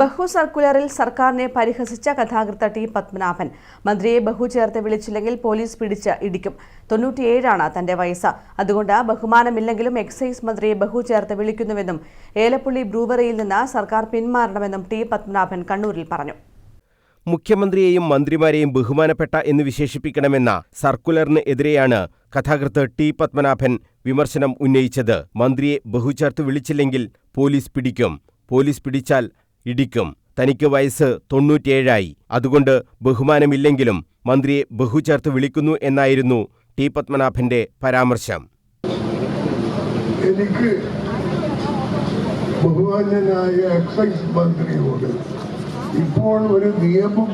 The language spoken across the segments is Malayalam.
ബഹു സർക്കുലറിൽ സർക്കാരിനെ പരിഹസിച്ച കഥാകൃത്ത ടി പത്മനാഭൻ. മന്ത്രിയെ ബഹു ചേർത്ത് വിളിച്ചില്ലെങ്കിൽ പോലീസ് പിടിച്ച് ഇടിക്കും. തൊണ്ണൂറ്റിയേഴാണ് തന്റെ വയസ്സ്. അതുകൊണ്ട് ബഹുമാനമില്ലെങ്കിലും എക്സൈസ് മന്ത്രിയെ ബഹു ചേർത്ത് വിളിക്കുന്നുവെന്നും ഏലപ്പുള്ളി ബ്രൂവറിയിൽ നിന്ന് സർക്കാർ പിന്മാറണമെന്നും ടി പത്മനാഭൻ കണ്ണൂരിൽ പറഞ്ഞു. മുഖ്യമന്ത്രിയെയും മന്ത്രിമാരെയും ബഹുമാനപ്പെട്ട എന്ന് വിശേഷിപ്പിക്കണമെന്ന സർക്കുലറിന് എതിരെയാണ് കഥാകൃത്ത് ടി പത്മനാഭൻ വിമർശനം ഉന്നയിച്ചത്. മന്ത്രിയെ ബഹുചേർത്ത് വിളിച്ചില്ലെങ്കിൽ പോലീസ് പിടിക്കും. പോലീസ് പിടിച്ചാൽ ഇടിക്കും. തനിക്ക് വയസ്സ് തൊണ്ണൂറ്റിയേഴായി. അതുകൊണ്ട് ബഹുമാനമില്ലെങ്കിലും മന്ത്രിയെ ബഹുചേർത്ത് വിളിക്കുന്നു എന്നായിരുന്നു ടി പത്മനാഭന്റെ പരാമർശം. എനിക്ക് ബഹുമാന്യനായ എക്സൈസ് മന്ത്രിയോട് ഇപ്പോൾ ഒരു നിയമം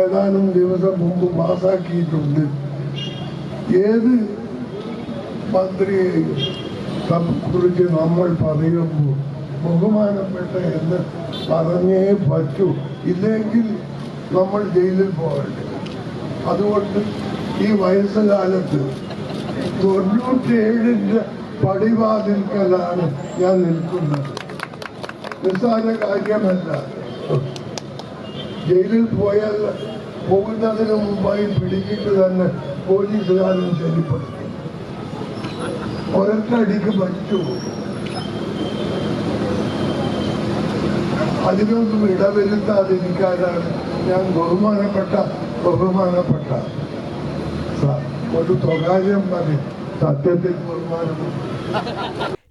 ഏതാനും ദിവസം മുമ്പ് പാസാക്കിയിട്ടുണ്ട്. ഏത് മന്ത്രിയെയും കുറിച്ച് നമ്മൾ പറയുമ്പോൾ ബഹുമാനപ്പെട്ട എന്ന് പറഞ്ഞേ പറ്റൂ. ഇല്ലെങ്കിൽ നമ്മൾ ജയിലിൽ പോകട്ടെ അതുകൊണ്ട് ഈ വയസ്സുകാലത്ത് തൊണ്ണൂറ്റേഴിന്റെ പടിവാതിൽക്കലാണ് ഞാൻ നിൽക്കുന്നത്. നിസ്സാര കാര്യമല്ല. ജയിലിൽ പോയാൽ പോകുന്നതിന് മുമ്പായി പിടിച്ചിട്ട് തന്നെ പോലീസുകാരൻ ശരിപ്പെടുത്തി ഒരൊറ്റടിക്ക് മരിച്ചു അതിനൊന്നും ഇടവരുത്താതിരിക്കാനാണ് ഞാൻ ബഹുമാനപ്പെട്ട ബഹുമാനപ്പെട്ട. ഒരു സ്വകാര്യം മതി. സത്യത്തിൽ ബഹുമാനപ്പെട്ട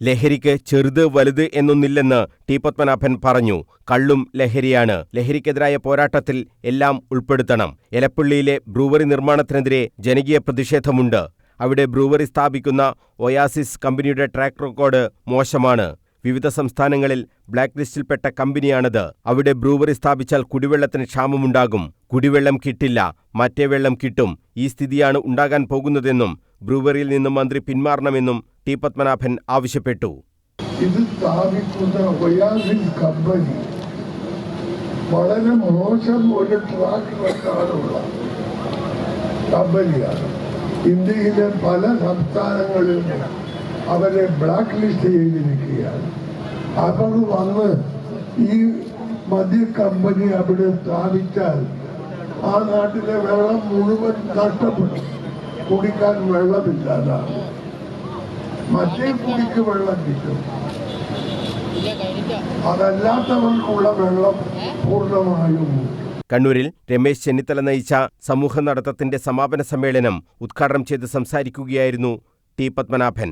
ലഹരിക്ക് ചെറുത് വലുത് എന്നൊന്നില്ലെന്ന് ടി പത്മനാഭൻ പറഞ്ഞു. കള്ളും ലഹരിയാണ്. ലഹരിക്കെതിരായ പോരാട്ടത്തിൽ എല്ലാം ഉൾപ്പെടുത്തണം. എലപ്പള്ളിയിലെ ബ്രൂവറി നിർമ്മാണത്തിനെതിരെ ജനകീയ പ്രതിഷേധമുണ്ട്. അവിടെ ബ്രൂവറി സ്ഥാപിക്കുന്ന ഒയാസിസ് കമ്പനിയുടെ ട്രാക്ക് റെക്കോർഡ് മോശമാണ്. വിവിധ സംസ്ഥാനങ്ങളിൽ ബ്ലാക്ക് ലിസ്റ്റിൽപ്പെട്ട കമ്പനിയാണത്. അവിടെ ബ്രൂവറി സ്ഥാപിച്ചാൽ കുടിവെള്ളത്തിന് ക്ഷാമമുണ്ടാകും. കുടിവെള്ളം കിട്ടില്ല. മറ്റേ വെള്ളം കിട്ടും. ഈ സ്ഥിതിയാണ് ഉണ്ടാകാൻ പോകുന്നതെന്നും ബ്രൂവറിയിൽ നിന്നും മന്ത്രി പിന്മാറണമെന്നും ടി പത്മനാഭൻ ആവശ്യപ്പെട്ടു. ഇത് സ്ഥാപിക്കുന്ന കമ്പനി വളരെ മോശം ഒരു ട്രാക്ക് റെക്കോർഡുള്ള കമ്പനിയാണ്. ഇന്ത്യയിലെ പല സംസ്ഥാനങ്ങളിലും അവരെ ബ്ലാക്ക് ലിസ്റ്റ് ചെയ്തിരിക്കുകയാണ്. അവർ വന്ന് ഈ മദ്യ കമ്പനി അവിടെ സ്ഥാപിച്ചാൽ ആ നാട്ടിലെ വെള്ളം മുഴുവൻ നഷ്ടപ്പെടും. കുടിക്കാൻ വെള്ളമില്ലാതാണ് മറ്റേ കുടിക്ക് വെള്ളം കിട്ടും. അതല്ലാത്തവർക്കുള്ള വെള്ളം പൂർണമായും കണ്ണൂരിൽ രമേശ് ചെന്നിത്തല നയിച്ച സമൂഹ നടത്തത്തിന്റെ സമാപന സമ്മേളനം ഉദ്ഘാടനം ചെയ്ത് സംസാരിക്കുകയായിരുന്നു ടി പത്മനാഭൻ.